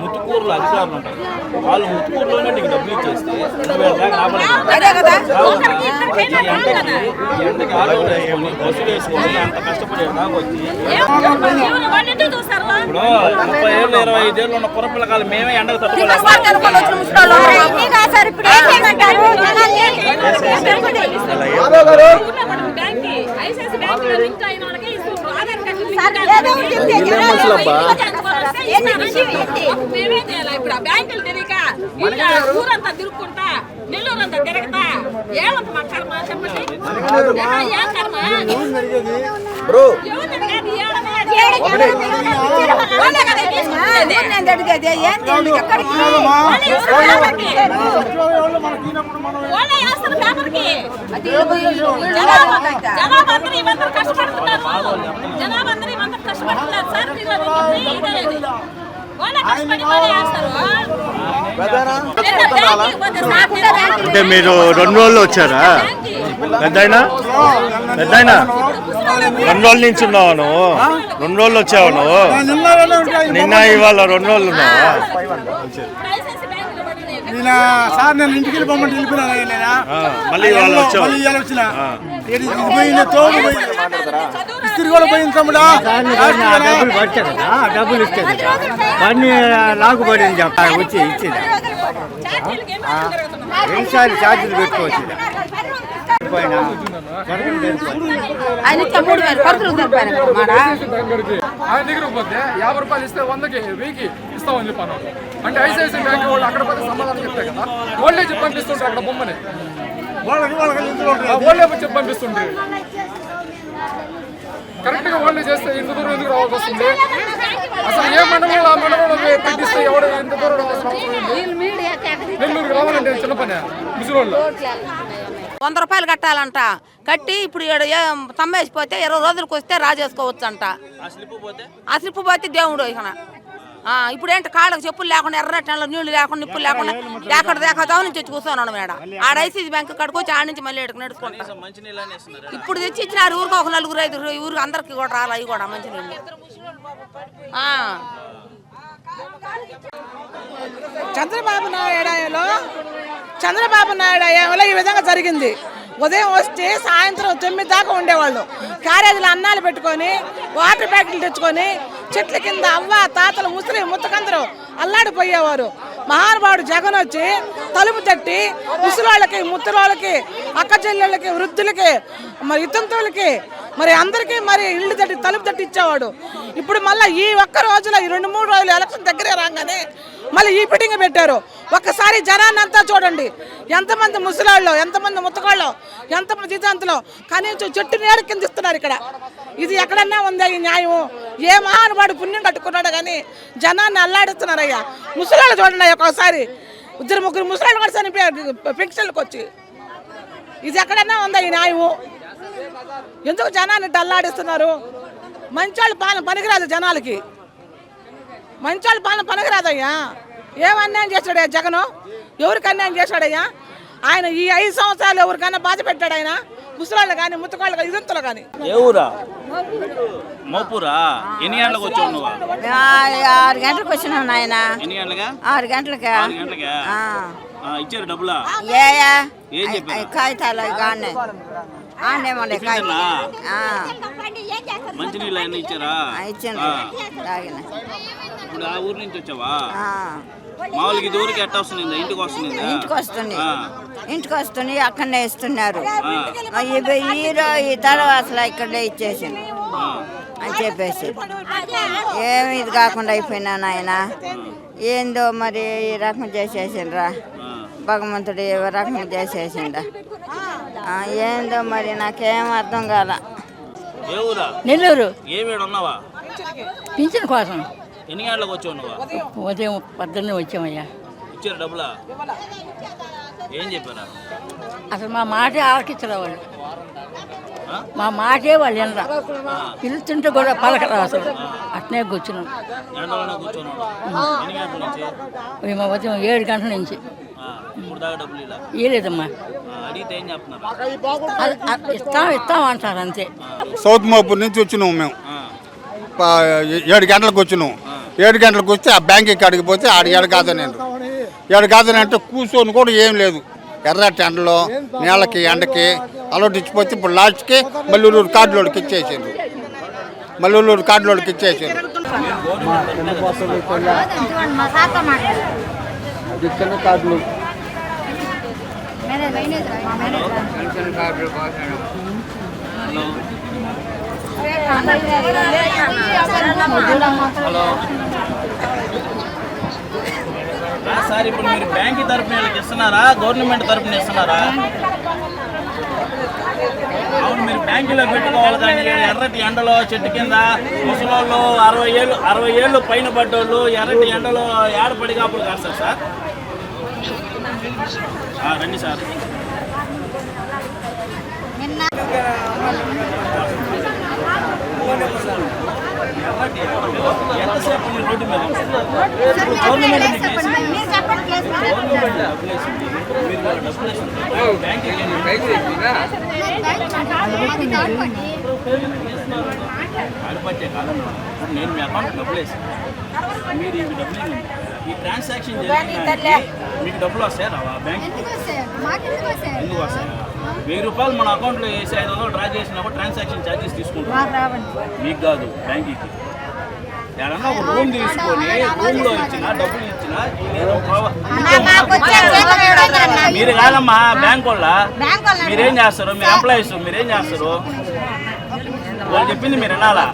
ముత్తుకూరులో అధికారులు ఉంటారు వాళ్ళు ముత్తుకూరులోనే నీకు డబ్బులు ఇచ్చేస్తే ఎండకి ఎండకి ఆటో వేసుకొని బస్సులు వేసుకొని అంత కష్టపడే దాకా వచ్చి ఇప్పుడు ముప్పై ఏళ్ళు ఇరవై ఐదు ఏళ్ళు ఉన్న పుర పిల్లకాయలు మేమే ఎండకు ఊరంతా తిరుక్కుంటా నెల్లూరు అంతా తిరగతా ఏమంత మా కర్మ చెప్పండి ఏమా, ఏం కర్మ ఇవందరూ కష్టపడుతున్నారు ఇవందరూ కష్టపడుతున్నారు సార్ అంటే మీరు రెండు రోజులు వచ్చారా. పెద్దయినా? పెద్దయినా? రెండు రోజుల నుంచి ఉన్నావా నువ్వు? రెండు రోజులు వచ్చావు నువ్వు? నిన్న ఇవాళ రెండు రోజులు ఉన్నావా? సార్ నేను ఇంటికి వెళ్ళిపోయినా మళ్ళీ ఇవాళ వచ్చావు. మళ్ళీ ఇవాళ వచ్చిన? ఇది ఇది పోయింది? తోడు పోయింది? ఇస్త్రీ కూడా పోయింది తమ్ముడా? డబ్బులు ఇస్తుంది పని లాగుబడింది చెప్ప వచ్చి ఇచ్చింది. ఛార్జీలకి ఎన్ని రోజులు తిరుగుతున్నాం? రెండుసార్లు ఛార్జీలు పెట్టుకోవచ్చు. ఆయన మూడు వేలు మాడా? ఆయన దగ్గర పోతే యాభై రూపాయలు ఇస్తే వందకి వెయ్యికి ఇస్తామని చెప్పాను. అంటే ఐసిఐసి బ్యాంక్ వాళ్ళు అక్కడ పోతే సమాధానం చెప్తే కదా వాళ్ళే చెప్పి పంపిస్తుంటారు అక్కడ బొమ్మని. వాళ్ళే చెప్పి పంపిస్తుంటారు. కరెక్ట్గా వాళ్ళే చేస్తే ఇంత దూరం ఎందుకు రావాల్సి వస్తుంది? అసలు ఏ మండలంలో ఆ మండలంలో పెట్టిస్తే ఎవడు ఇంత దూరం రావాల్సిన అవసరం నెల్లూరుకి రావాలంటే చిన్న పని ముసలి వంద రూపాయలు కట్టాలంట. కట్టి ఇప్పుడు ఈడ ఏ తమ్మేసిపోతే ఇరవై రోజులకు వస్తే రాజేసుకోవచ్చు అంట ఆ స్లిప్ పోతే దేవుడు ఇక ఇప్పుడు ఏంటి కాళ్ళకు చెప్పులు లేకుండా ఎర్రటంలో నీళ్ళు లేకుండా నిప్పులు లేకుండా ఎక్కడ దేకా నుంచి వచ్చి కూర్చోన్నాడు మేడ. ఆడ ఐసీసీ బ్యాంక్ కాడికి వచ్చి ఆడ నుంచి మళ్ళీ ఇక్కడికి నడుచుకుంటా. ఇప్పుడు తెచ్చి ఇచ్చినారు ఊరికి ఒక నలుగురు ఐదుగురు ఊరికి అందరికి కూడా రాలి అవి కూడా మంచి నీళ్ళు. చంద్రబాబు నాయుడు చంద్రబాబు నాయుడు హయాంలో ఈ విధంగా జరిగింది. ఉదయం వస్తే సాయంత్రం తొమ్మిది దాకా ఉండేవాళ్ళు. క్యారేజీలు అన్నాలు పెట్టుకొని వాటర్ ప్యాకెట్లు తెచ్చుకొని చెట్ల కింద అవ్వ తాతలు ముసలి ముత్తకందరూ అల్లాడిపోయేవారు. మహానుభావుడు జగన్ వచ్చి తలుపు తట్టి ముసలాళ్ళకి ముత్తరాళ్ళకి అక్క చెల్లెళ్ళకి వృద్ధులకి మరి ఇతంతులకి మరి అందరికీ మరి ఇల్లు తట్టి తలుపు తట్టి ఇచ్చేవాడు. ఇప్పుడు మళ్ళీ ఈ ఒక్క రోజులో ఈ రెండు మూడు రోజులు ఎలక్షన్ దగ్గరే రాగానే మళ్ళీ ఈ ఫిట్టింగ్ పెట్టారు. ఒక్కసారి జనాన్ని అంతా చూడండి. ఎంతమంది ముసలాళ్ళు ఎంతమంది ముత్తకాళ్ళు ఎంతమంది జీతాంతులు కనీసం చెట్టు నీడ కింద ఇస్తున్నారు ఇక్కడ. ఇది ఎక్కడన్నా ఉందా ఈ న్యాయం ఏ మహానుభాడు పుణ్యం కట్టుకున్నాడు కానీ జనాన్ని అల్లాడిస్తున్నారయ్యా. ముసలాళ్ళు చూడండి ఒక్కోసారి. ఒకసారి ఇద్దరు ముగ్గురు ముసలాళ్ళు కూడా చనిపోయారు. పెన్షన్లకు వచ్చి. ఇది ఎక్కడన్నా ఉందా ఈ న్యాయము? ఎందుకు జనాన్ని డల్లాడిస్తున్నారు మంచోళ్ళు పాలన పనికిరాదు జనాలకి. మంచోళ్ళ పాలన పనికిరాదయ్యా. ఏం అన్యాయం చేశాడయ్యా జగను? ఎవరికి అన్యాయం చేశాడయ్యా ఆయన ఈ ఐదు సంవత్సరాలు ఎవరికైనా బాధ పెట్టాడు ఆయన? ముసలాళ్ళు కానీ ముత్తకాళ్ళు కానీ ఇదంతులు కానీ. ఏ ఊరా? మోపురా? ఎన్ని గంటలకు వచ్చావు నువ్వు? ఆరు గంటలకు వచ్చినాం నాయన. ఎన్ని గంటలుగా ఆరు గంటలకి? ఆరు గంటలకా? ఆ, ఇచ్చారు డబ్బులా? ఏ ఏం. చెప్పారు? కాగితాలు కానీ? కాగితాలు. అన్నీ ఇచ్చారా? తాగిన. ఇప్పుడు ఆ ఊరు నుంచి వచ్చావా? మామూలుగా ఇది ఊరికి ఎట్ట వస్తుంది ఇంటికి వస్తుంది ఇంటికి వస్తుంది. ఇంటికి వస్తుంది అక్కడనే ఇస్తున్నారు. ఇవి ఈ తర్వాత అసలు ఇక్కడే ఇచ్చేసింది. అని చెప్పేసి. ఏమి ఇది కాకుండా అయిపోయినా నాయన? ఏందో మరి ఈ రకం చేసేసిండ్రా? భగవంతుడు ఏ రకం చేసేసిండా? ఆ, ఏందో మరి నాకేం అర్థం కాల. నెల్లూరు. పింఛన్ కోసం. ఎన్ని గంటలకు వచ్చావు నువ్వు? ఉదయం పొద్దున్నే వచ్చామయ్యా. ఇచ్చారు డబ్బులా? ఏం చెప్పారా? అసలు మా మాటే ఆలకించలే వాళ్ళు? మా మాటే వాళ్ళు ఎనరా పిలుస్తుంటే కూడా పలకరా అసలు. అట్నే కూర్చున్నాం. మేము ఉదయం ఏడు గంటల నుంచి. ఇవ్వలేదమ్మా ఇస్తాం ఇస్తాం అంటారు అంతే. సౌత్ మోపూర్ నుంచి వచ్చినాం మేము. ఏడు గంటలకు వచ్చినాం. ఏడు గంటలకు వస్తే ఆ బ్యాంక్ కాడికి పోతే ఆడ ఏడు కాదని ఏడు కాదని అంటే కూర్చొని కూడా ఏం లేదు. ఎర్రటి ఎండలో నీళ్ళకి ఎండకి అలవాటు ఇచ్చిపోతే ఇప్పుడు లాస్ట్కి మల్లూరు కార్డులోకి ఇచ్చేసారు మల్లూరు కార్డులోకి ఇచ్చేసారు హలో. సార్ ఇప్పుడు మీరు బ్యాంక్ తరఫున వీళ్ళకి ఇస్తున్నారా? గవర్నమెంట్ తరపున ఇస్తున్నారా? అవును మీరు బ్యాంకులో పెట్టుకోవాలి కానీ ఎర్రటి ఎండలో చెట్టు కింద ముసలోళ్ళు అరవై ఏళ్ళు అరవై ఏళ్ళు పైన పడ్డోళ్ళు ఎర్రటి ఎండలో ఏడపడి కాపులు కాస్తారు సార్ రండి సార్ ఎర్రటి ఎండలో ఎంతసేపు మీరు రోడ్డు మీద గవర్నమెంట్ మీకు వేసింది. గవర్నమెంట్ డబ్బులు వేసింది. మీరు డబ్బులు వేసింది. బ్యాంక్ ఆడిపట్టే కాలంలో ఇప్పుడు నేను మీ అకౌంట్ డబ్బులు వేసాను మీరు ఈ డబ్బులు? ఈ ట్రాన్సాక్షన్ మీకు డబ్బులు వస్తాయి రావా? బ్యాంక్ ఎందుకు వస్తాయి? వెయ్యి రూపాయలు మన అకౌంట్లో వేసి ఐదు వందలు డ్రా చేసినప్పుడు ట్రాన్సాక్షన్ ఛార్జెస్ తీసుకుంటాం మీకు కాదు బ్యాంక్కి. ఏడన్నా ఒక రూమ్ తీసుకొని రూమ్లో ఇచ్చిన డబ్బులు ఇచ్చిన ఏదో మీరు కాదమ్మా బ్యాంక్ వాళ్ళ. మీరేం చేస్తారు? మీరు ఎంప్లాయీస్ మీరేం చేస్తారు? వాళ్ళు చెప్పింది మీరు వినాలా?